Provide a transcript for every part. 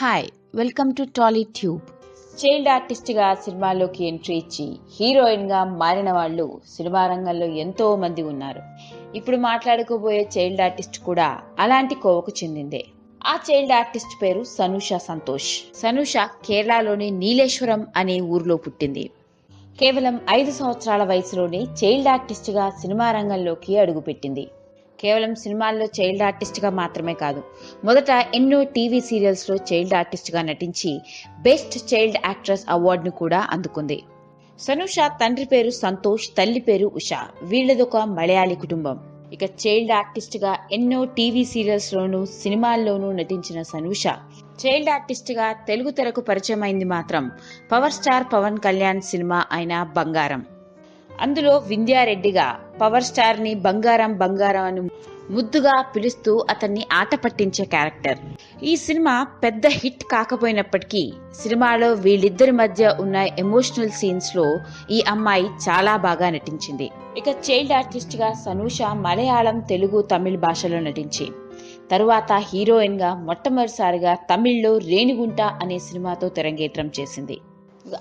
Hi welcome to Tolly tube child ఆర్టిస్ట్గా సినిమాలోకి entry ఇచ్చి హీరోయిన్గా మారిన వాళ్ళు సినిమా రంగంలో ఎంతో మంది ఉన్నారు. ఇప్పుడు మాట్లాడుకోబోయే చైల్డ్ ఆర్టిస్ట్ కూడా అలాంటి కోవకు చెందిందే. ఆ చైల్డ్ ఆర్టిస్ట్ పేరు సనూష సంతోష్ సనూష కేరళలోని నీలేశ్వరం అనే ఊర్లో పుట్టింది. కేవలం ఐదు సంవత్సరాల వయసులోనే చైల్డ్ ఆర్టిస్ట్గా సినిమా రంగంలోకి అడుగుపెట్టింది. కేవలం సినిమాల్లో చైల్డ్ ఆర్టిస్ట్గా మాత్రమే కాదు మొదట ఎన్నో టీవీ సీరియల్స్లో చైల్డ్ ఆర్టిస్ట్గా నటించి బెస్ట్ చైల్డ్ యాక్ట్రెస్ అవార్డును కూడా అందుకుంది. సనుష తండ్రి పేరు సంతోష్ తల్లి పేరు ఉష. వీళ్ళదొక మలయాళీ కుటుంబం. ఇక చైల్డ్ ఆర్టిస్ట్గా ఎన్నో టీవీ సీరియల్స్లోనూ సినిమాల్లోనూ నటించిన సనూష చైల్డ్ ఆర్టిస్ట్గా తెలుగు తెరకు పరిచయమైంది మాత్రం power star Pawan Kalyan cinema అయిన బంగారం. అందులో వింధ్యారెడ్డిగా పవర్ స్టార్ని బంగారం బంగారం అని ముద్దుగా పిలుస్తూ అతన్ని ఆట పట్టించే క్యారెక్టర్. ఈ సినిమా పెద్ద హిట్ కాకపోయినప్పటికీ సినిమాలో వీళ్ళిద్దరి మధ్య ఉన్న ఎమోషనల్ సీన్స్లో ఈ అమ్మాయి చాలా బాగా నటించింది. ఇక చైల్డ్ ఆర్టిస్ట్గా సనూష మలయాళం తెలుగు తమిళ్ భాషలో నటించి తరువాత హీరోయిన్గా మొట్టమొదటిసారిగా తమిళ్ళో రేణిగుంట అనే సినిమాతో తెరంగేట్రం చేసింది.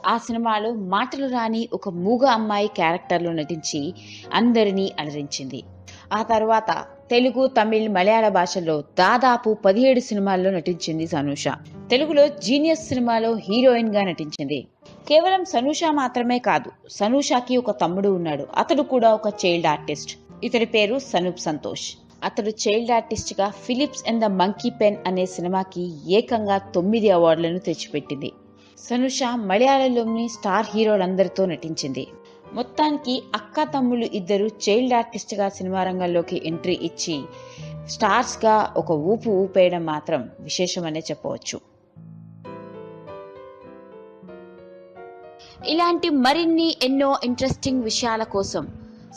ఆ సినిమాలో మాటలు రాని ఒక మూగ అమ్మాయి క్యారెక్టర్లో నటించి అందరినీ అలరించింది. ఆ తర్వాత తెలుగు తమిళ్ మలయాళ భాషల్లో దాదాపు పదిహేడు సినిమాల్లో నటించింది సనూష. తెలుగులో జీనియస్ సినిమాలో హీరోయిన్గా నటించింది. కేవలం సనూష మాత్రమే కాదు సనూషకి ఒక తమ్ముడు ఉన్నాడు. అతడు కూడా ఒక చైల్డ్ ఆర్టిస్ట్. ఇతడి పేరు సనూప్ సంతోష్. అతడు చైల్డ్ ఆర్టిస్ట్గా Philips and the monkey pen అనే సినిమాకి ఏకంగా తొమ్మిది అవార్డులను తెచ్చిపెట్టింది. సనుష మలయాళంలోని స్టార్ హీరోలందరితో నటించింది. మొత్తానికి అక్క తమ్ముళ్ళు ఇద్దరు చైల్డ్ ఆర్టిస్ట్గా సినిమా రంగంలోకి ఎంట్రీ ఇచ్చి స్టార్స్గా ఒక ఊపు ఊపేయడం మాత్రం విశేషమనే చెప్పవచ్చు. ఇలాంటి మరిన్ని ఎన్నో ఇంట్రెస్టింగ్ విషయాల కోసం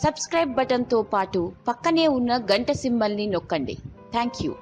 సబ్స్క్రైబ్ బటన్తో పాటు పక్కనే ఉన్న గంట సింబల్ని నొక్కండి. Thank you.